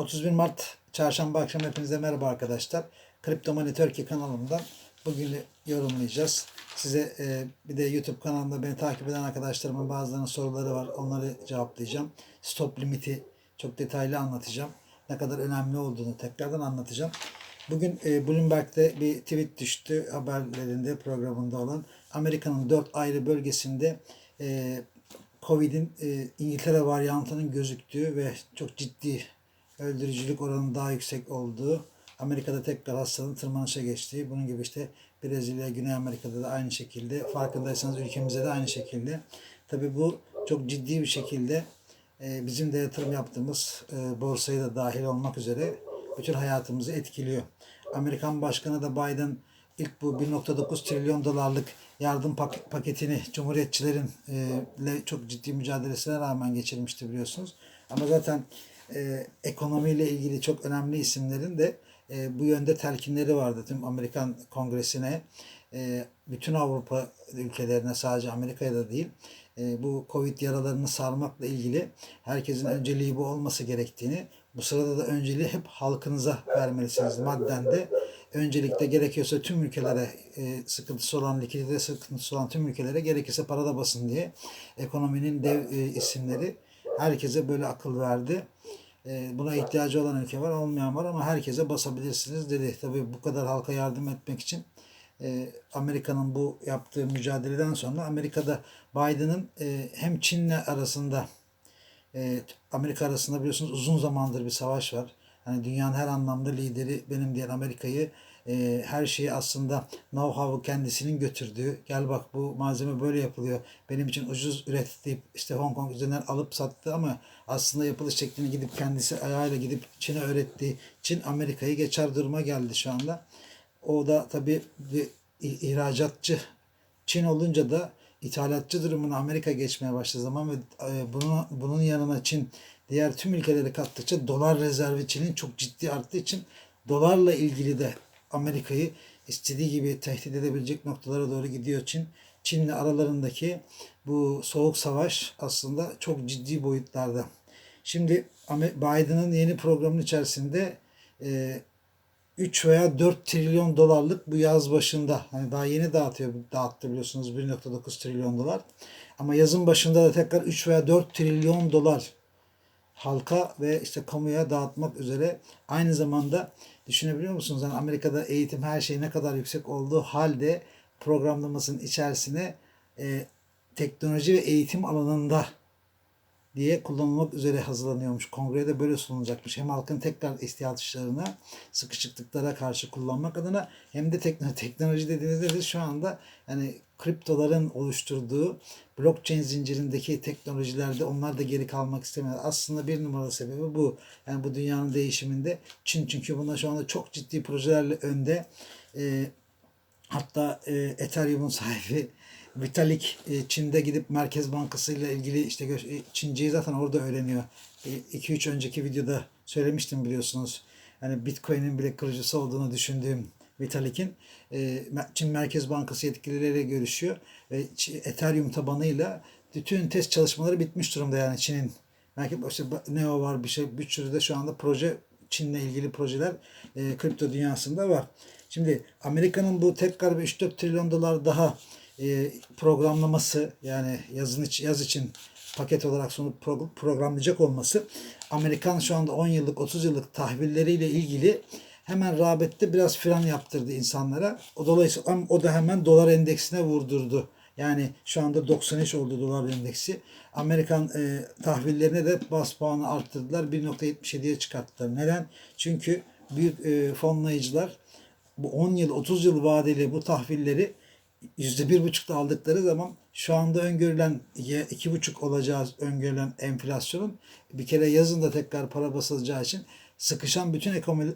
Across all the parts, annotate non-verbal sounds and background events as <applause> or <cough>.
31 Mart Çarşamba akşam hepinize merhaba arkadaşlar. Kripto Money Turkey kanalımdan bugün yorumlayacağız. Size e, bir de YouTube kanalında beni takip eden arkadaşlarımın bazılarının soruları var. Onları cevaplayacağım. Stop limiti çok detaylı anlatacağım. Ne kadar önemli olduğunu tekrardan anlatacağım. Bugün e, Bloomberg'de bir tweet düştü haberlerinde programında olan Amerika'nın dört ayrı bölgesinde e, Covid'in e, İngiltere varyantının gözüktüğü ve çok ciddi öldürücülük oranının daha yüksek olduğu, Amerika'da tekrar hastalığın tırmanışa geçtiği, bunun gibi işte Brezilya, Güney Amerika'da da aynı şekilde, farkındaysanız ülkemizde de aynı şekilde. Tabii bu çok ciddi bir şekilde e, bizim de yatırım yaptığımız e, borsayı da dahil olmak üzere bütün hayatımızı etkiliyor. Amerikan Başkanı da Biden ilk bu 1.9 trilyon dolarlık yardım pak- paketini Cumhuriyetçilerin e, çok ciddi mücadelesine rağmen geçirmişti biliyorsunuz. Ama zaten e, ekonomiyle ilgili çok önemli isimlerin de e, bu yönde telkinleri vardı. Tüm Amerikan Kongresi'ne, e, bütün Avrupa ülkelerine sadece Amerika'ya da değil e, bu Covid yaralarını sarmakla ilgili herkesin önceliği bu olması gerektiğini, bu sırada da önceliği hep halkınıza vermelisiniz madden de. Öncelikle gerekiyorsa tüm ülkelere e, sıkıntısı olan, likidite sıkıntısı olan tüm ülkelere gerekirse para da basın diye ekonominin dev e, isimleri herkese böyle akıl verdi. E, buna ihtiyacı olan ülke var, olmayan var ama herkese basabilirsiniz dedi. Tabii bu kadar halka yardım etmek için e, Amerika'nın bu yaptığı mücadeleden sonra Amerika'da Biden'ın e, hem Çin'le arasında e, Amerika arasında biliyorsunuz uzun zamandır bir savaş var. Hani dünyanın her anlamda lideri benim diyen Amerika'yı e, her şeyi aslında know-how'u kendisinin götürdüğü gel bak bu malzeme böyle yapılıyor benim için ucuz üretip işte Hong Kong üzerinden alıp sattı ama aslında yapılış şeklini gidip kendisi ayağıyla gidip Çin'e öğrettiği Çin Amerika'yı geçer duruma geldi şu anda. O da tabii bir ihracatçı Çin olunca da ithalatçı durumuna Amerika geçmeye başladığı zaman ve e, bunun, bunun yanına Çin diğer tüm ülkeleri kattıkça dolar rezervi Çin'in çok ciddi arttığı için dolarla ilgili de Amerika'yı istediği gibi tehdit edebilecek noktalara doğru gidiyor Çin. Çin'le aralarındaki bu soğuk savaş aslında çok ciddi boyutlarda. Şimdi Biden'ın yeni programın içerisinde e, 3 veya 4 trilyon dolarlık bu yaz başında hani daha yeni dağıtıyor dağıttı biliyorsunuz 1.9 trilyon dolar. Ama yazın başında da tekrar 3 veya 4 trilyon dolar halka ve işte kamuya dağıtmak üzere aynı zamanda düşünebiliyor musunuz? Yani Amerika'da eğitim her şey ne kadar yüksek olduğu halde programlamasının içerisine e, teknoloji ve eğitim alanında diye kullanılmak üzere hazırlanıyormuş. Kongreye de böyle sunulacakmış. Hem halkın tekrar ihtiyaçlarına, sıkışıklıklara karşı kullanmak adına hem de teknoloji, <laughs> teknoloji dediğinizde de şu anda yani kriptoların oluşturduğu blockchain zincirindeki teknolojilerde onlar da geri kalmak istemiyor. Aslında bir numaralı sebebi bu. Yani bu dünyanın değişiminde Çin çünkü bunlar şu anda çok ciddi projelerle önde. E, hatta e, Ethereum'un sahibi Vitalik e, Çin'de gidip Merkez Bankası ile ilgili işte e, Çinceyi zaten orada öğreniyor. 2-3 önceki videoda söylemiştim biliyorsunuz. Hani Bitcoin'in bile kırıcısı olduğunu düşündüğüm Vitalik'in e, Çin Merkez Bankası yetkilileriyle görüşüyor ve Ethereum tabanıyla bütün test çalışmaları bitmiş durumda yani Çin'in. Belki işte Neo var bir şey bir sürü de şu anda proje Çin'le ilgili projeler e, kripto dünyasında var. Şimdi Amerika'nın bu tekrar bir 3-4 trilyon dolar daha e, programlaması yani yazın iç, yaz için paket olarak sunup pro, programlayacak olması Amerikan şu anda 10 yıllık 30 yıllık tahvilleriyle ilgili hemen rağbette biraz fren yaptırdı insanlara. O dolayısıyla o da hemen dolar endeksine vurdurdu. Yani şu anda 93 oldu dolar endeksi. Amerikan e, tahvillerine de bas puanı arttırdılar. 1.77'ye çıkarttılar. Neden? Çünkü büyük e, fonlayıcılar bu 10 yıl 30 yıl vadeli bu tahvilleri %1,5'da aldıkları zaman şu anda öngörülen iki buçuk olacağı öngörülen enflasyonun bir kere yazın da tekrar para basılacağı için sıkışan bütün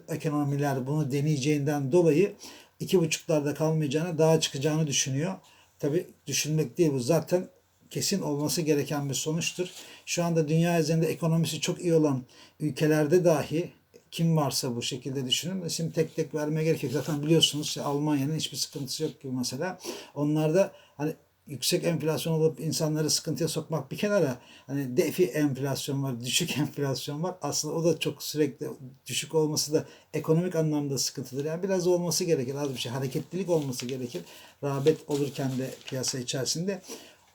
ekonomiler bunu deneyeceğinden dolayı iki buçuklarda kalmayacağını daha çıkacağını düşünüyor. Tabi düşünmek değil bu zaten kesin olması gereken bir sonuçtur. Şu anda dünya üzerinde ekonomisi çok iyi olan ülkelerde dahi kim varsa bu şekilde düşünün. Şimdi tek tek vermeye gerek yok. Zaten biliyorsunuz Almanya'nın hiçbir sıkıntısı yok gibi mesela. Onlarda hani yüksek enflasyon olup insanları sıkıntıya sokmak bir kenara hani defi enflasyon var, düşük <laughs> enflasyon var. Aslında o da çok sürekli düşük olması da ekonomik anlamda sıkıntıdır. Yani biraz olması gerekir. Az bir şey hareketlilik olması gerekir. Rağbet olurken de piyasa içerisinde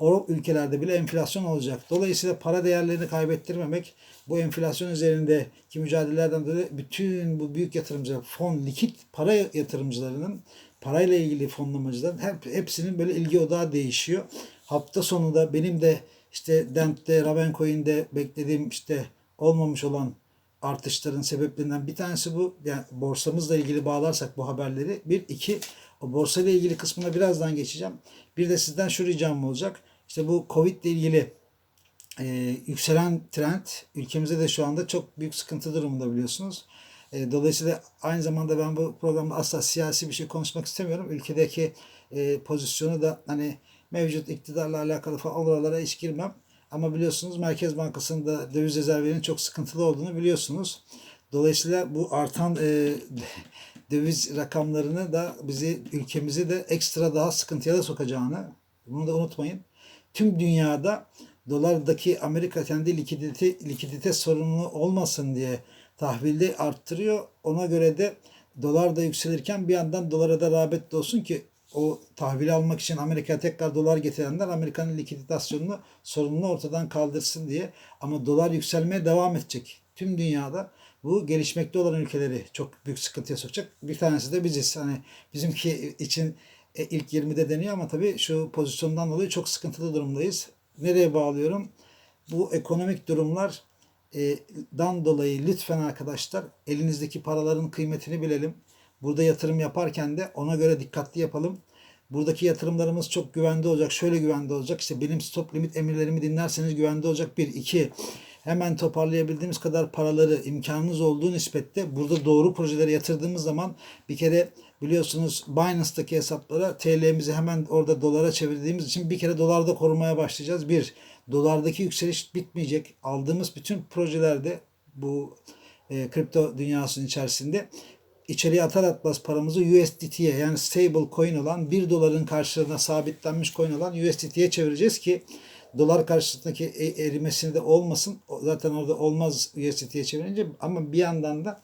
o ülkelerde bile enflasyon olacak. Dolayısıyla para değerlerini kaybettirmemek bu enflasyon üzerindeki mücadelelerden dolayı bütün bu büyük yatırımcılar, fon, likit para yatırımcılarının parayla ilgili fonlamacıların hep, hepsinin böyle ilgi odağı değişiyor. Hafta sonu da benim de işte Dent'te, Ravencoin'de beklediğim işte olmamış olan artışların sebeplerinden bir tanesi bu. Yani borsamızla ilgili bağlarsak bu haberleri. Bir, iki, o borsa ile ilgili kısmına birazdan geçeceğim. Bir de sizden şu ricam olacak. İşte bu Covid ile ilgili e, yükselen trend ülkemizde de şu anda çok büyük sıkıntı durumunda biliyorsunuz. E, dolayısıyla aynı zamanda ben bu programda asla siyasi bir şey konuşmak istemiyorum. Ülkedeki e, pozisyonu da hani mevcut iktidarla alakalı falan oralara hiç girmem. Ama biliyorsunuz Merkez Bankası'nda döviz rezervlerinin çok sıkıntılı olduğunu biliyorsunuz. Dolayısıyla bu artan e, <laughs> döviz rakamlarını da bizi ülkemizi de ekstra daha sıkıntıya da sokacağını bunu da unutmayın. Tüm dünyada dolardaki Amerika kendi likidite, likidite sorunu olmasın diye tahvilde arttırıyor. Ona göre de dolar da yükselirken bir yandan dolara da rağbet olsun ki o tahvili almak için Amerika'ya tekrar dolar getirenler Amerika'nın likiditasyonunu sorununu ortadan kaldırsın diye. Ama dolar yükselmeye devam edecek. Tüm dünyada bu gelişmekte olan ülkeleri çok büyük sıkıntıya sokacak. Bir tanesi de biziz. Hani bizimki için e, ilk 20'de deniyor ama tabii şu pozisyondan dolayı çok sıkıntılı durumdayız. Nereye bağlıyorum? Bu ekonomik durumlar e, dan dolayı lütfen arkadaşlar elinizdeki paraların kıymetini bilelim. Burada yatırım yaparken de ona göre dikkatli yapalım. Buradaki yatırımlarımız çok güvende olacak. Şöyle güvende olacak. İşte benim stop limit emirlerimi dinlerseniz güvende olacak. Bir, iki, hemen toparlayabildiğimiz kadar paraları imkanınız olduğu nispette burada doğru projelere yatırdığımız zaman bir kere biliyorsunuz Binance'daki hesaplara TL'mizi hemen orada dolara çevirdiğimiz için bir kere dolarda korumaya başlayacağız. Bir, dolardaki yükseliş bitmeyecek. Aldığımız bütün projelerde bu e, kripto dünyasının içerisinde içeriye atar atmaz paramızı USDT'ye yani stable coin olan 1 doların karşılığına sabitlenmiş coin olan USDT'ye çevireceğiz ki dolar karşısındaki e- erimesini de olmasın. Zaten orada olmaz USDT'ye çevirince ama bir yandan da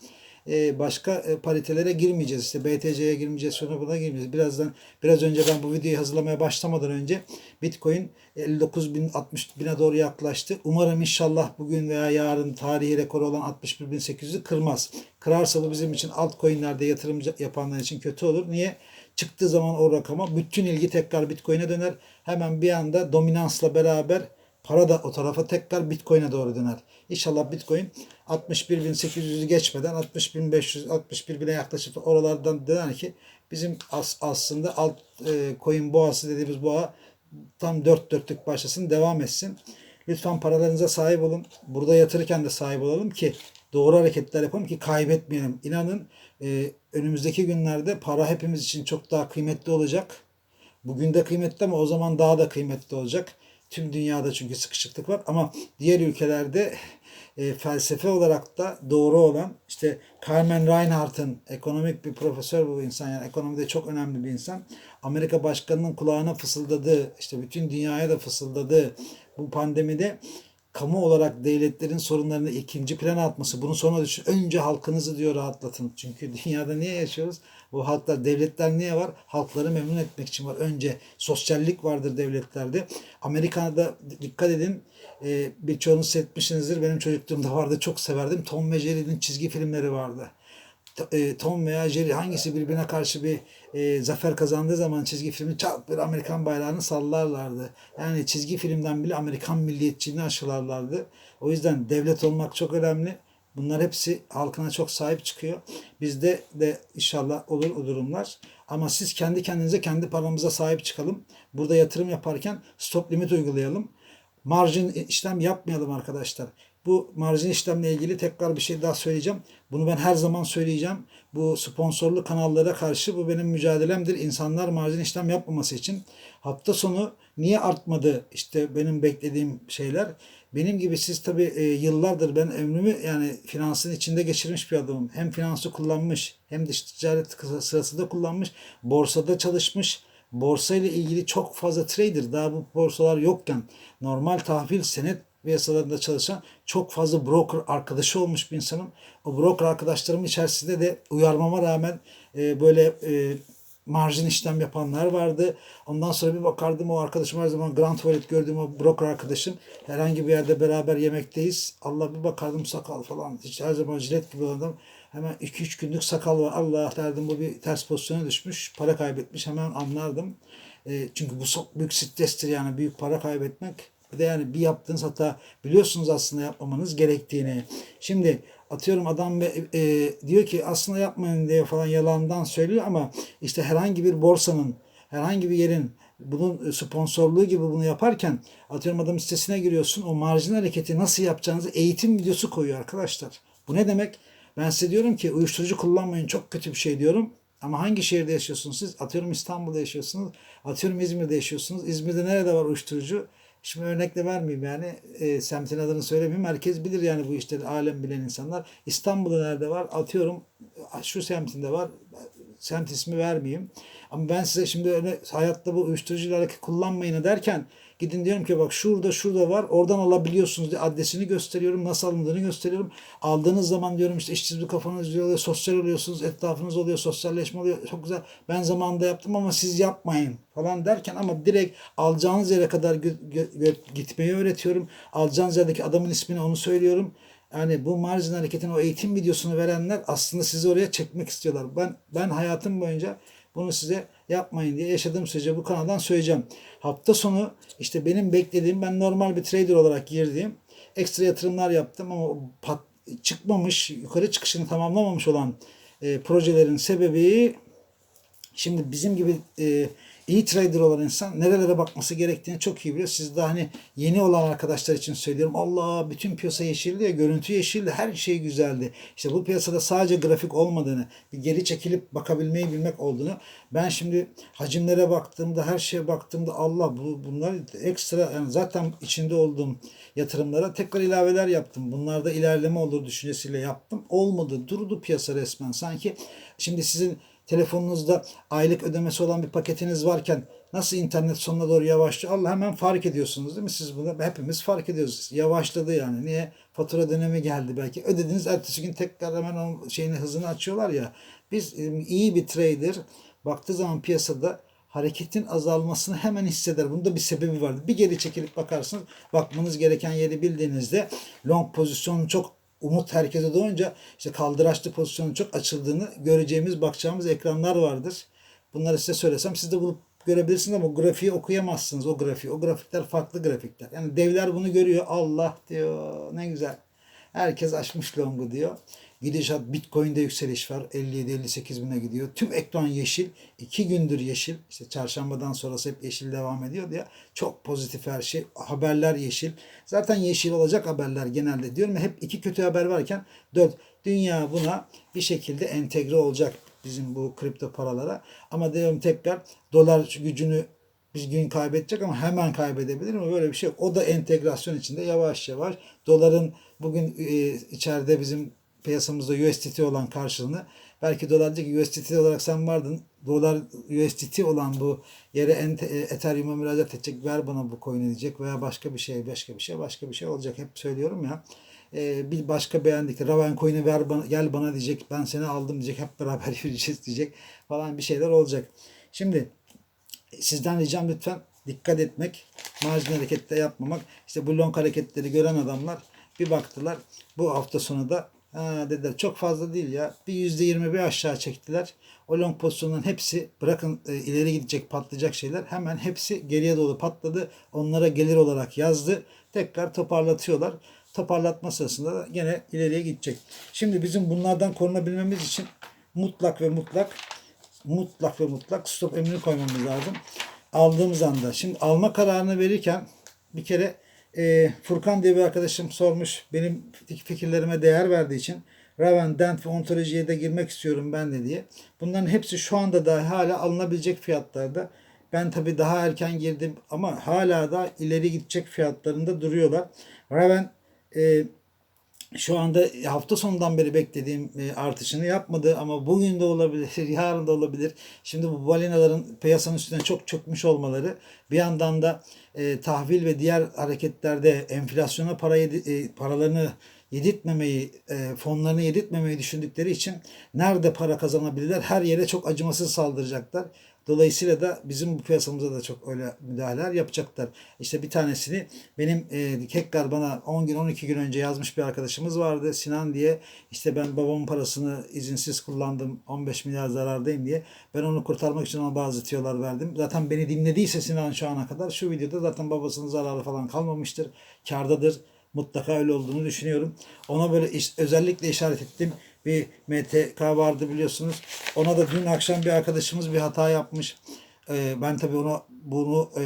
başka e, paritelere girmeyeceğiz. İşte BTC'ye girmeyeceğiz, şuna buna girmeyeceğiz. Birazdan biraz önce ben bu videoyu hazırlamaya başlamadan önce Bitcoin 59 bin 60 bine doğru yaklaştı. Umarım inşallah bugün veya yarın tarihi rekoru olan 61.800'ü kırmaz. Kırarsa bu bizim için altcoin'lerde yatırım yapanlar için kötü olur. Niye? Çıktığı zaman o rakama bütün ilgi tekrar Bitcoin'e döner. Hemen bir anda dominansla beraber para da o tarafa tekrar Bitcoin'e doğru döner. İnşallah Bitcoin 61.800'ü geçmeden 60.500 61.000'e yaklaşıp oralardan döner ki bizim as, aslında alt e, coin boğası dediğimiz boğa tam dört dörtlük başlasın devam etsin. Lütfen paralarınıza sahip olun. Burada yatırırken de sahip olalım ki doğru hareketler yapalım ki kaybetmeyelim. İnanın e, önümüzdeki günlerde para hepimiz için çok daha kıymetli olacak. Bugün de kıymetli ama o zaman daha da kıymetli olacak. Tüm dünyada çünkü sıkışıklık var ama diğer ülkelerde e, felsefe olarak da doğru olan işte Carmen Reinhardt'ın ekonomik bir profesör bu insan yani ekonomide çok önemli bir insan. Amerika başkanının kulağına fısıldadığı işte bütün dünyaya da fısıldadığı bu pandemide kamu olarak devletlerin sorunlarını ikinci plana atması, bunu sonra düşün. Önce halkınızı diyor rahatlatın. Çünkü <laughs> dünyada niye yaşıyoruz? Bu halklar, devletler niye var? Halkları memnun etmek için var. Önce sosyallik vardır devletlerde. Amerika'da dikkat edin e, birçoğunuz seyretmişsinizdir. Benim çocukluğumda vardı. Çok severdim. Tom ve Jerry'nin çizgi filmleri vardı. E, Tom veya Jerry hangisi birbirine karşı bir e, zafer kazandığı zaman çizgi filmi çat bir Amerikan bayrağını sallarlardı. Yani çizgi filmden bile Amerikan milliyetçiliğini aşılarlardı. O yüzden devlet olmak çok önemli. Bunlar hepsi halkına çok sahip çıkıyor. Bizde de inşallah olur o durumlar. Ama siz kendi kendinize kendi paramıza sahip çıkalım. Burada yatırım yaparken stop limit uygulayalım. Marjin işlem yapmayalım arkadaşlar. Bu marjin işlemle ilgili tekrar bir şey daha söyleyeceğim. Bunu ben her zaman söyleyeceğim. Bu sponsorlu kanallara karşı bu benim mücadelemdir. İnsanlar marjin işlem yapmaması için. Hafta sonu niye artmadı işte benim beklediğim şeyler. Benim gibi siz tabii e, yıllardır ben ömrümü yani finansın içinde geçirmiş bir adamım. Hem finansı kullanmış hem dış ticaret sırasında kullanmış. Borsada çalışmış. borsa ile ilgili çok fazla trader daha bu borsalar yokken normal tahvil senet piyasalarında çalışan çok fazla broker arkadaşı olmuş bir insanım. O broker arkadaşlarım içerisinde de uyarmama rağmen e, böyle e, marjin işlem yapanlar vardı. Ondan sonra bir bakardım o arkadaşım her zaman Grand Wallet gördüğüm o broker arkadaşım. Herhangi bir yerde beraber yemekteyiz. Allah bir bakardım sakal falan. Hiç her zaman jilet gibi adam. Hemen 2-3 günlük sakal var. Allah derdim bu bir ters pozisyona düşmüş. Para kaybetmiş. Hemen anlardım. E, çünkü bu çok büyük strestir yani. Büyük para kaybetmek. Bir de yani bir yaptığınız hata biliyorsunuz aslında yapmamanız gerektiğini. Şimdi atıyorum adam ve e, diyor ki aslında yapmayın diye falan yalandan söylüyor ama işte herhangi bir borsanın herhangi bir yerin bunun sponsorluğu gibi bunu yaparken atıyorum adam sitesine giriyorsun o marjin hareketi nasıl yapacağınızı eğitim videosu koyuyor arkadaşlar. Bu ne demek? Ben size diyorum ki uyuşturucu kullanmayın çok kötü bir şey diyorum. Ama hangi şehirde yaşıyorsunuz siz? Atıyorum İstanbul'da yaşıyorsunuz. Atıyorum İzmir'de yaşıyorsunuz. İzmir'de nerede var uyuşturucu? Şimdi örnek de vermeyeyim yani e, semtin adını söylemeyeyim. Herkes bilir yani bu işleri alem bilen insanlar. İstanbul'da nerede var? Atıyorum şu semtinde var. Semt ismi vermeyeyim. Ama ben size şimdi öyle hayatta bu uyuşturucuyla kullanmayın derken gidin diyorum ki bak şurada şurada var oradan alabiliyorsunuz diye adresini gösteriyorum nasıl alındığını gösteriyorum. Aldığınız zaman diyorum işte işsiz bir kafanız oluyor sosyal oluyorsunuz etrafınız oluyor sosyalleşme oluyor çok güzel ben zamanında yaptım ama siz yapmayın falan derken ama direkt alacağınız yere kadar gitmeyi öğretiyorum. Alacağınız yerdeki adamın ismini onu söylüyorum. Yani bu marjin hareketin o eğitim videosunu verenler aslında sizi oraya çekmek istiyorlar. Ben ben hayatım boyunca bunu size yapmayın diye yaşadığım sürece bu kanaldan söyleyeceğim. Hafta sonu işte benim beklediğim ben normal bir trader olarak girdiğim ekstra yatırımlar yaptım ama pat, çıkmamış yukarı çıkışını tamamlamamış olan e, projelerin sebebi Şimdi bizim gibi e, iyi trader olan insan nerelere bakması gerektiğini çok iyi biliyor. Siz de hani yeni olan arkadaşlar için söylüyorum. Allah bütün piyasa yeşildi ya, görüntü yeşildi, her şey güzeldi. İşte bu piyasada sadece grafik olmadığını, bir geri çekilip bakabilmeyi bilmek olduğunu. Ben şimdi hacimlere baktığımda, her şeye baktığımda Allah bu bunlar ekstra yani zaten içinde olduğum yatırımlara tekrar ilaveler yaptım. Bunlarda ilerleme olur düşüncesiyle yaptım. Olmadı. Durdu piyasa resmen. Sanki şimdi sizin telefonunuzda aylık ödemesi olan bir paketiniz varken nasıl internet sonuna doğru yavaşlıyor? Allah hemen fark ediyorsunuz değil mi? Siz bunu hepimiz fark ediyoruz. Yavaşladı yani. Niye? Fatura dönemi geldi belki. Ödediniz ertesi gün tekrar hemen onun şeyini hızını açıyorlar ya. Biz e, iyi bir trader baktığı zaman piyasada hareketin azalmasını hemen hisseder. Bunda bir sebebi vardı. Bir geri çekilip bakarsınız. Bakmanız gereken yeri bildiğinizde long pozisyonun çok umut herkese doğunca işte kaldıraçlı pozisyonun çok açıldığını göreceğimiz, bakacağımız ekranlar vardır. Bunları size söylesem siz de bulup görebilirsiniz ama grafiği okuyamazsınız o grafiği. O grafikler farklı grafikler. Yani devler bunu görüyor. Allah diyor ne güzel. Herkes açmış longu diyor. Gidişat Bitcoin'de yükseliş var. 57-58 bine gidiyor. Tüm ekran yeşil. iki gündür yeşil. İşte çarşambadan sonrası hep yeşil devam ediyor diye. Çok pozitif her şey. Haberler yeşil. Zaten yeşil olacak haberler genelde diyorum. ya, Hep iki kötü haber varken dört. Dünya buna bir şekilde entegre olacak bizim bu kripto paralara. Ama diyorum tekrar dolar gücünü biz gün kaybedecek ama hemen kaybedebilir mi? Böyle bir şey yok. O da entegrasyon içinde yavaş yavaş. Doların bugün e, içeride bizim piyasamızda USDT olan karşılığını belki dolar ki USDT olarak sen vardın. Dolar USDT olan bu yere e, Ethereum'a müracaat edecek. Ver bana bu coin'i diyecek veya başka bir şey, başka bir şey, başka bir şey olacak. Hep söylüyorum ya. E, bir başka beğendik. Raven coin'i ver bana, gel bana diyecek. Ben seni aldım diyecek. Hep beraber <laughs> yürüyeceğiz diyecek falan bir şeyler olacak. Şimdi sizden ricam lütfen dikkat etmek, marjin harekette yapmamak. İşte bu long hareketleri gören adamlar bir baktılar. Bu hafta sonu da dediler çok fazla değil ya. Bir yüzde yirmi bir aşağı çektiler. O long pozisyonların hepsi bırakın e, ileri gidecek patlayacak şeyler hemen hepsi geriye doğru patladı. Onlara gelir olarak yazdı. Tekrar toparlatıyorlar. Toparlatma sırasında da gene ileriye gidecek. Şimdi bizim bunlardan korunabilmemiz için mutlak ve mutlak mutlak ve mutlak stop emrini koymamız lazım. Aldığımız anda. Şimdi alma kararını verirken bir kere e, Furkan diye bir arkadaşım sormuş. Benim fikirlerime değer verdiği için Raven, Dent ve Ontoloji'ye de girmek istiyorum ben de diye. Bunların hepsi şu anda da hala alınabilecek fiyatlarda. Ben tabii daha erken girdim ama hala da ileri gidecek fiyatlarında duruyorlar. Raven e, şu anda hafta sonundan beri beklediğim e, artışını yapmadı ama bugün de olabilir, <laughs> yarın da olabilir. Şimdi bu balinaların piyasanın üstüne çok çökmüş olmaları bir yandan da e, tahvil ve diğer hareketlerde enflasyona para yedi- e, paralarını yedirtmemeyi, e, fonlarını yedirtmemeyi düşündükleri için nerede para kazanabilirler her yere çok acımasız saldıracaklar. Dolayısıyla da bizim bu piyasamıza da çok öyle müdahaleler yapacaklar. İşte bir tanesini benim e, tekrar bana 10 gün 12 gün önce yazmış bir arkadaşımız vardı. Sinan diye işte ben babamın parasını izinsiz kullandım 15 milyar zarardayım diye. Ben onu kurtarmak için ona bazı tiyolar verdim. Zaten beni dinlediyse Sinan şu ana kadar şu videoda zaten babasının zararı falan kalmamıştır. Kardadır. Mutlaka öyle olduğunu düşünüyorum. Ona böyle iş- özellikle işaret ettim. Bir MTK vardı biliyorsunuz. Ona da dün akşam bir arkadaşımız bir hata yapmış. Ee, ben tabii ona bunu e,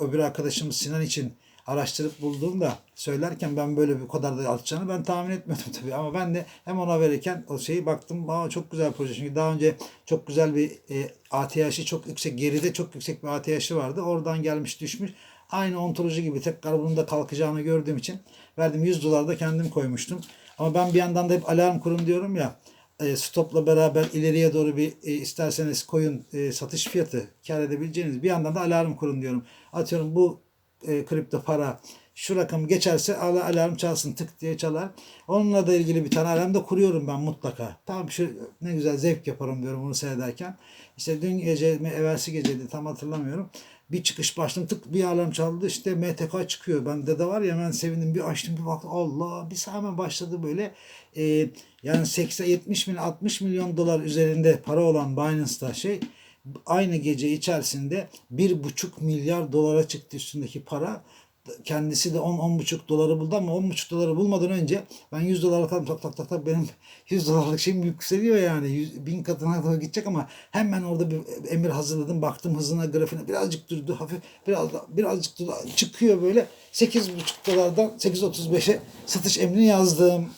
öbür arkadaşımız Sinan için araştırıp bulduğumda söylerken ben böyle bir kadar da artacağını ben tahmin etmiyordum <laughs> tabii. Ama ben de hem ona verirken o şeyi baktım. Aa, çok güzel proje. Çünkü daha önce çok güzel bir e, ATH'i çok yüksek geride çok yüksek bir ATH'i vardı. Oradan gelmiş düşmüş. Aynı ontoloji gibi tekrar bunun da kalkacağını gördüğüm için verdim 100 dolar da kendim koymuştum. Ama ben bir yandan da hep alarm kurun diyorum ya. E, stopla beraber ileriye doğru bir e, isterseniz koyun e, satış fiyatı kar edebileceğiniz bir yandan da alarm kurun diyorum. Atıyorum bu kripto para şu rakamı geçerse ala alarm çalsın tık diye çalar. Onunla da ilgili bir tane alarm da kuruyorum ben mutlaka. Tamam şu ne güzel zevk yaparım diyorum bunu seyrederken. İşte dün gece mi evvelsi geceydi tam hatırlamıyorum. Bir çıkış başladım tık bir alarm çaldı işte MTK çıkıyor. Bende de var ya hemen sevindim bir açtım bir baktım Allah bir hemen başladı böyle. Ee, yani 80 70 milyon 60 milyon dolar üzerinde para olan Binance'da şey aynı gece içerisinde bir buçuk milyar dolara çıktı üstündeki para. Kendisi de 10-10,5 doları buldu ama 10,5 doları bulmadan önce ben 100 dolarlık aldım tak tak tak tak benim <laughs> 100 dolarlık şeyim yükseliyor yani 100, bin katına kadar gidecek ama hemen orada bir emir hazırladım baktım hızına grafiğine birazcık durdu hafif biraz birazcık durdu çıkıyor böyle 8,5 dolardan 8.35'e satış emrini yazdım.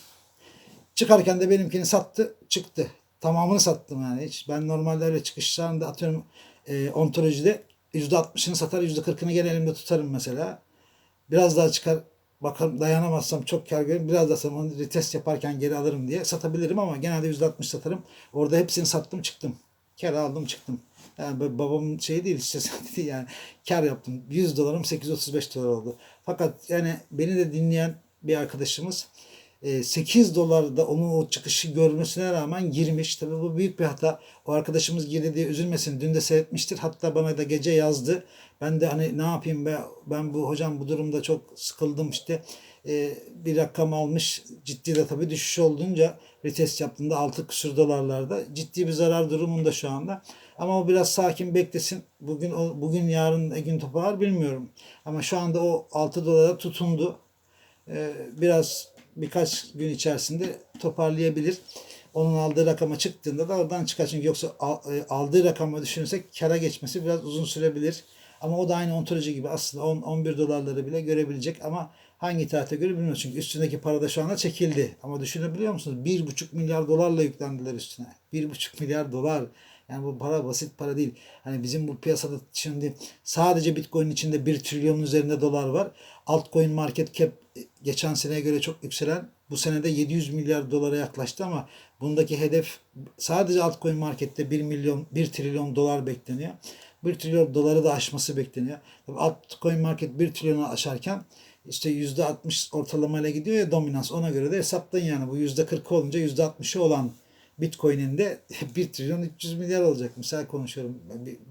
Çıkarken de benimkini sattı çıktı. Tamamını sattım yani hiç. Ben normalde öyle çıkışlarında atıyorum e, ontolojide %60'ını satar %40'ını gene elimde tutarım mesela. Biraz daha çıkar bakalım dayanamazsam çok kar görürüm. Biraz da sonra onu retest yaparken geri alırım diye satabilirim ama genelde %60 satarım. Orada hepsini sattım çıktım. Kar aldım çıktım. Yani böyle babamın şeyi değil işte <laughs> değil yani kar yaptım. 100 dolarım 835 dolar oldu. Fakat yani beni de dinleyen bir arkadaşımız 8 dolarda onun o çıkışı görmesine rağmen girmiş. Tabii bu büyük bir hata. O arkadaşımız girdi diye üzülmesin. Dün de seyretmiştir. Hatta bana da gece yazdı. Ben de hani ne yapayım be ben bu hocam bu durumda çok sıkıldım işte. E, bir rakam almış. Ciddi de tabii düşüş olduğunca retest yaptığında 6 küsur dolarlarda. Ciddi bir zarar durumunda şu anda. Ama o biraz sakin beklesin. Bugün bugün yarın gün toparlar bilmiyorum. Ama şu anda o 6 dolara tutundu. Ee, biraz birkaç gün içerisinde toparlayabilir. Onun aldığı rakama çıktığında da oradan çıkar. Çünkü yoksa e, aldığı rakamı düşünürsek kara geçmesi biraz uzun sürebilir. Ama o da aynı ontoloji gibi aslında 10-11 dolarları bile görebilecek ama hangi tarihte göre bilmiyoruz. Çünkü üstündeki para da şu anda çekildi. Ama düşünebiliyor musunuz? 1,5 milyar dolarla yüklendiler üstüne. 1,5 milyar dolar. Yani bu para basit para değil. Hani bizim bu piyasada şimdi sadece Bitcoin içinde 1 trilyonun üzerinde dolar var. Altcoin market cap geçen seneye göre çok yükselen bu senede 700 milyar dolara yaklaştı ama bundaki hedef sadece altcoin markette 1 milyon 1 trilyon dolar bekleniyor. 1 trilyon doları da aşması bekleniyor. Tabii altcoin market 1 trilyonu aşarken işte %60 ortalamayla gidiyor ya dominans. Ona göre de hesaplayın yani bu %40 olunca %60'ı olan Bitcoin'in de <laughs> 1 trilyon 300 milyar olacak. Misal konuşuyorum.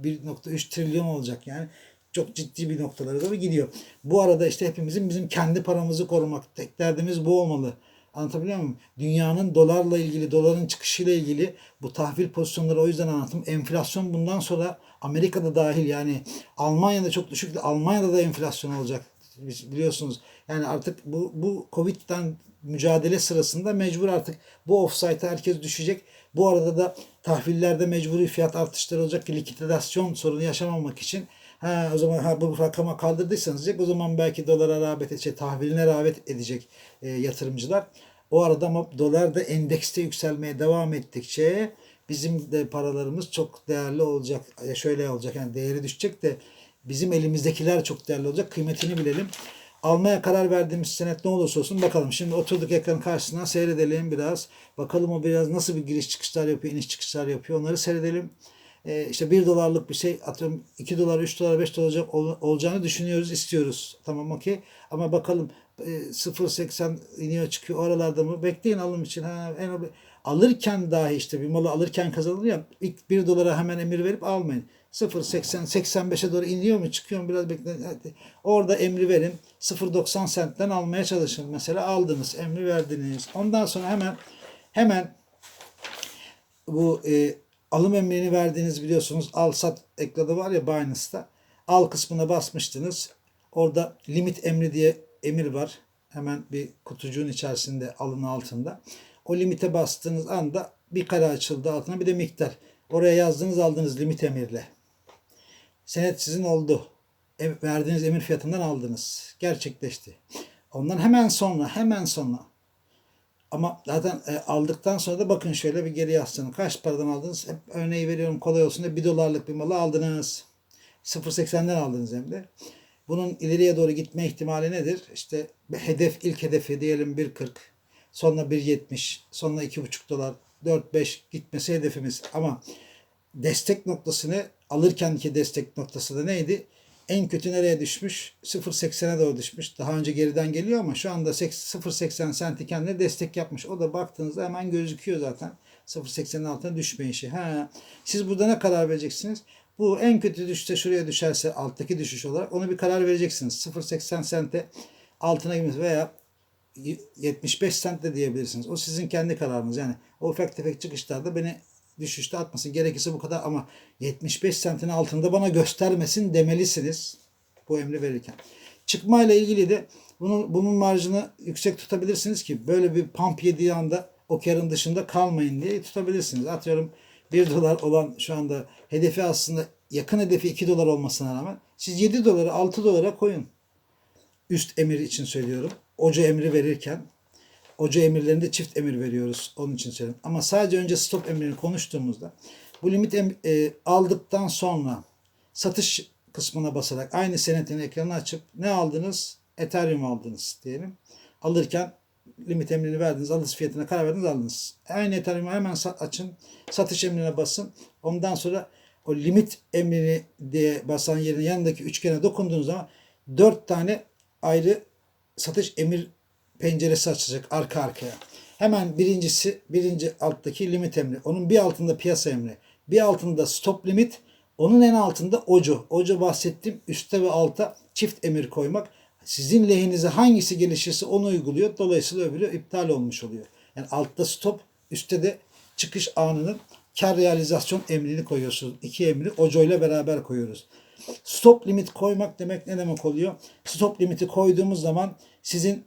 Bir- 1.3 trilyon olacak yani. Çok ciddi bir noktalara doğru gidiyor. Bu arada işte hepimizin bizim kendi paramızı korumak. Tek derdimiz bu olmalı. Anlatabiliyor muyum? Dünyanın dolarla ilgili, doların çıkışıyla ilgili bu tahvil pozisyonları o yüzden anlattım. Enflasyon bundan sonra Amerika'da dahil yani Almanya'da çok düşük. Almanya'da da enflasyon olacak. Biliyorsunuz. Yani artık bu, bu Covid'den mücadele sırasında mecbur artık bu offsite'a herkes düşecek. Bu arada da tahvillerde mecburi fiyat artışları olacak ki likidasyon sorunu yaşamamak için Ha, o zaman ha, bu rakama kaldırdıysanız diyecek, o zaman belki dolara rağbet edecek, tahviline rağbet edecek e, yatırımcılar. O arada ama dolar da endekste yükselmeye devam ettikçe bizim de paralarımız çok değerli olacak. E, şöyle olacak yani değeri düşecek de bizim elimizdekiler çok değerli olacak. Kıymetini bilelim. almaya karar verdiğimiz senet ne olursa olsun bakalım. Şimdi oturduk ekranın karşısına seyredelim biraz. Bakalım o biraz nasıl bir giriş çıkışlar yapıyor, iniş çıkışlar yapıyor. Onları seyredelim. Ee, işte 1 dolarlık bir şey atıyorum 2 dolar, 3 dolar, 5 dolar olacak, ol- olacağını düşünüyoruz, istiyoruz. Tamam okey. Ama bakalım e, 0.80 iniyor çıkıyor oralarda mı? Bekleyin alım için. Ha, en, alırken dahi işte bir malı alırken kazanılır ya ilk 1 dolara hemen emir verip almayın. 0.80 85'e doğru iniyor mu çıkıyor mu biraz bekleyin. Hadi. Orada emri verin. 0.90 sentten almaya çalışın. Mesela aldınız, emri verdiniz. Ondan sonra hemen hemen bu e, alım emrini verdiğiniz biliyorsunuz al sat ekranı var ya Binance'da. Al kısmına basmıştınız. Orada limit emri diye emir var. Hemen bir kutucuğun içerisinde alın altında. O limite bastığınız anda bir kare açıldı altına bir de miktar. Oraya yazdığınız aldığınız limit emirle. Senet sizin oldu. Em- verdiğiniz emir fiyatından aldınız. Gerçekleşti. Ondan hemen sonra hemen sonra ama zaten e, aldıktan sonra da bakın şöyle bir geri yaslanın. Kaç paradan aldınız? Hep örneği veriyorum kolay olsun diye 1 dolarlık bir malı aldınız. 0.80'den aldınız hem de. Bunun ileriye doğru gitme ihtimali nedir? İşte hedef ilk hedefi diyelim 1.40. Sonra 1.70. Sonra 2.5 dolar. 4-5 gitmesi hedefimiz. Ama destek noktasını alırken ki destek noktası da neydi? En kötü nereye düşmüş? 0.80'e doğru düşmüş. Daha önce geriden geliyor ama şu anda 0.80 senti destek yapmış. O da baktığınızda hemen gözüküyor zaten. 0.80'in altına düşme işi. Ha. Siz burada ne karar vereceksiniz? Bu en kötü düşse şuraya düşerse alttaki düşüş olarak onu bir karar vereceksiniz. 0.80 sente altına girmesi veya 75 sent de diyebilirsiniz. O sizin kendi kararınız. Yani o ufak tefek çıkışlarda beni düşüşte atmasın. Gerekirse bu kadar ama 75 sentin altında bana göstermesin demelisiniz. Bu emri verirken. Çıkmayla ilgili de bunun, bunun marjını yüksek tutabilirsiniz ki böyle bir pump yediği anda o karın dışında kalmayın diye tutabilirsiniz. Atıyorum 1 dolar olan şu anda hedefi aslında yakın hedefi 2 dolar olmasına rağmen siz 7 doları 6 dolara koyun. Üst emir için söylüyorum. Oca emri verirken Oca emirlerinde çift emir veriyoruz. Onun için söylüyorum. Ama sadece önce stop emrini konuştuğumuzda bu limit e, aldıktan sonra satış kısmına basarak aynı senetin ekranını açıp ne aldınız? Ethereum aldınız diyelim. Alırken limit emrini verdiniz. Alış fiyatına karar verdiniz aldınız. Aynı Ethereum'u hemen açın. Satış emrine basın. Ondan sonra o limit emrini diye basan yerin yanındaki üçgene dokunduğunuz zaman dört tane ayrı satış emir penceresi açacak arka arkaya. Hemen birincisi birinci alttaki limit emri. Onun bir altında piyasa emri. Bir altında stop limit. Onun en altında ocu. Ocu bahsettim. Üste ve alta çift emir koymak. Sizin lehinize hangisi gelişirse onu uyguluyor. Dolayısıyla öbürü iptal olmuş oluyor. Yani altta stop, üstte de çıkış anının kar realizasyon emrini koyuyorsunuz. İki emri ocoyla beraber koyuyoruz. Stop limit koymak demek ne demek oluyor? Stop limiti koyduğumuz zaman sizin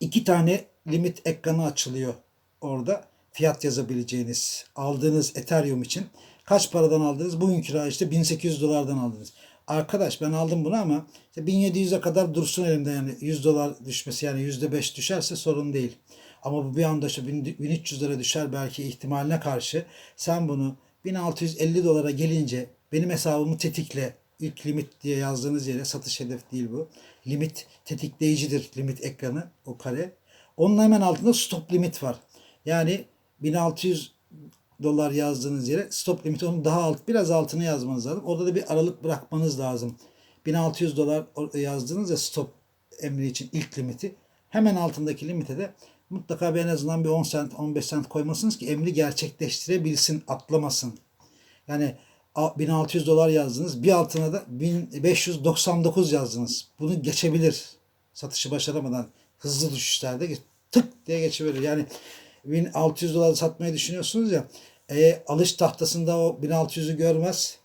iki tane limit ekranı açılıyor orada. Fiyat yazabileceğiniz, aldığınız Ethereum için. Kaç paradan aldınız? Bugünkü kira işte 1800 dolardan aldınız. Arkadaş ben aldım bunu ama işte 1700'e kadar dursun elimde yani 100 dolar düşmesi yani %5 düşerse sorun değil. Ama bu bir anda işte 1300 lira düşer belki ihtimaline karşı sen bunu 1650 dolara gelince benim hesabımı tetikle ilk limit diye yazdığınız yere satış hedef değil bu. Limit tetikleyicidir limit ekranı o kare. Onun hemen altında stop limit var. Yani 1600 dolar yazdığınız yere stop limit onun daha alt biraz altını yazmanız lazım. Orada da bir aralık bırakmanız lazım. 1600 dolar yazdınız ya stop emri için ilk limiti. Hemen altındaki limite de mutlaka bir en azından bir 10 sent 15 sent koymasınız ki emri gerçekleştirebilsin atlamasın. Yani 1600 dolar yazdınız. Bir altına da 1599 yazdınız. Bunu geçebilir. Satışı başaramadan hızlı düşüşlerde tık diye geçebilir. Yani 1600 dolar satmayı düşünüyorsunuz ya e, alış tahtasında o 1600'ü görmez.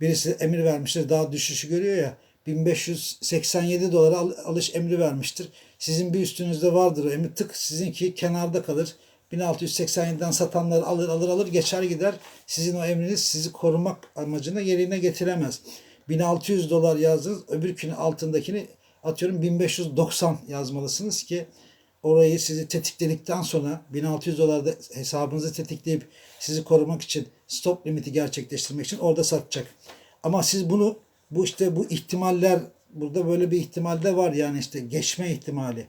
Birisi emir vermiştir daha düşüşü görüyor ya 1587 dolara al- alış emri vermiştir. Sizin bir üstünüzde vardır o emir tık sizinki kenarda kalır. 1687'den satanlar alır alır alır geçer gider. Sizin o emriniz sizi korumak amacına yerine getiremez. 1600 dolar yazdınız öbürkünün altındakini atıyorum 1590 yazmalısınız ki orayı sizi tetikledikten sonra 1600 dolarda hesabınızı tetikleyip sizi korumak için stop limiti gerçekleştirmek için orada satacak. Ama siz bunu bu işte bu ihtimaller burada böyle bir ihtimal de var yani işte geçme ihtimali.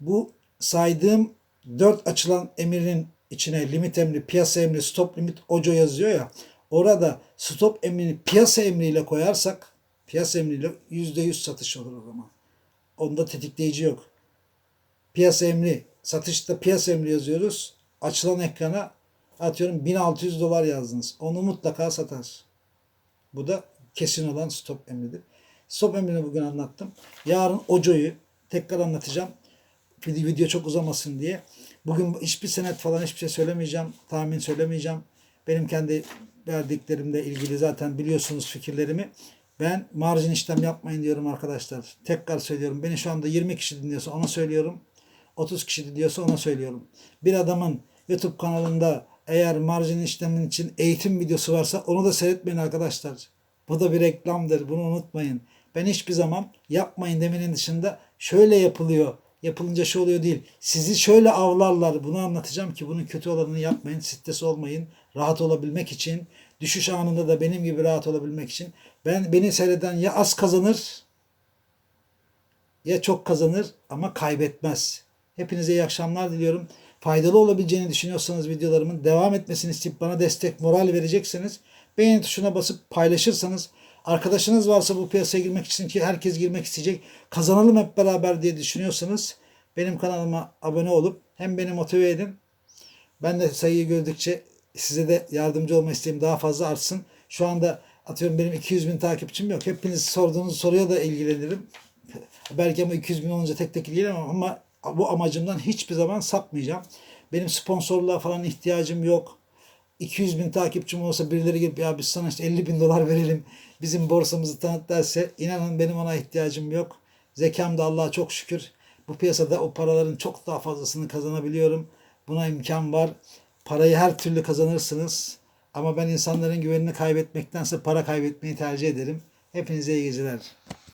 Bu saydığım dört açılan emirin içine limit emri, piyasa emri, stop limit, oco yazıyor ya. Orada stop emrini piyasa emriyle koyarsak piyasa emriyle %100 satış olur o zaman. Onda tetikleyici yok. Piyasa emri, satışta piyasa emri yazıyoruz. Açılan ekrana atıyorum 1600 dolar yazdınız. Onu mutlaka satar. Bu da kesin olan stop emridir. Stop emrini bugün anlattım. Yarın Oco'yu tekrar anlatacağım. Video çok uzamasın diye. Bugün hiçbir senet falan hiçbir şey söylemeyeceğim. Tahmin söylemeyeceğim. Benim kendi verdiklerimle ilgili zaten biliyorsunuz fikirlerimi. Ben marjin işlem yapmayın diyorum arkadaşlar. Tekrar söylüyorum. Beni şu anda 20 kişi dinliyorsa ona söylüyorum. 30 kişi dinliyorsa ona söylüyorum. Bir adamın YouTube kanalında eğer marjin işlemin için eğitim videosu varsa onu da seyretmeyin arkadaşlar. Bu da bir reklamdır. Bunu unutmayın. Ben hiçbir zaman yapmayın demenin dışında şöyle yapılıyor. Yapılınca şu oluyor değil. Sizi şöyle avlarlar. Bunu anlatacağım ki bunun kötü olanını yapmayın. Stres olmayın. Rahat olabilmek için. Düşüş anında da benim gibi rahat olabilmek için. Ben beni seyreden ya az kazanır ya çok kazanır ama kaybetmez. Hepinize iyi akşamlar diliyorum. Faydalı olabileceğini düşünüyorsanız videolarımın devam etmesini isteyip bana destek, moral verecekseniz beğeni tuşuna basıp paylaşırsanız arkadaşınız varsa bu piyasaya girmek için ki herkes girmek isteyecek kazanalım hep beraber diye düşünüyorsanız benim kanalıma abone olup hem beni motive edin ben de sayıyı gördükçe size de yardımcı olma isteğim daha fazla artsın. Şu anda atıyorum benim 200 bin takipçim yok. Hepiniz sorduğunuz soruya da ilgilenirim. Belki ama 200 bin olunca tek tek ilgilenemem ama bu amacımdan hiçbir zaman sapmayacağım. Benim sponsorluğa falan ihtiyacım yok. 200 bin takipçim olsa birileri gelip ya biz sana işte 50 bin dolar verelim bizim borsamızı tanıt derse inanın benim ona ihtiyacım yok. Zekam da Allah'a çok şükür. Bu piyasada o paraların çok daha fazlasını kazanabiliyorum. Buna imkan var. Parayı her türlü kazanırsınız. Ama ben insanların güvenini kaybetmektense para kaybetmeyi tercih ederim. Hepinize iyi geceler.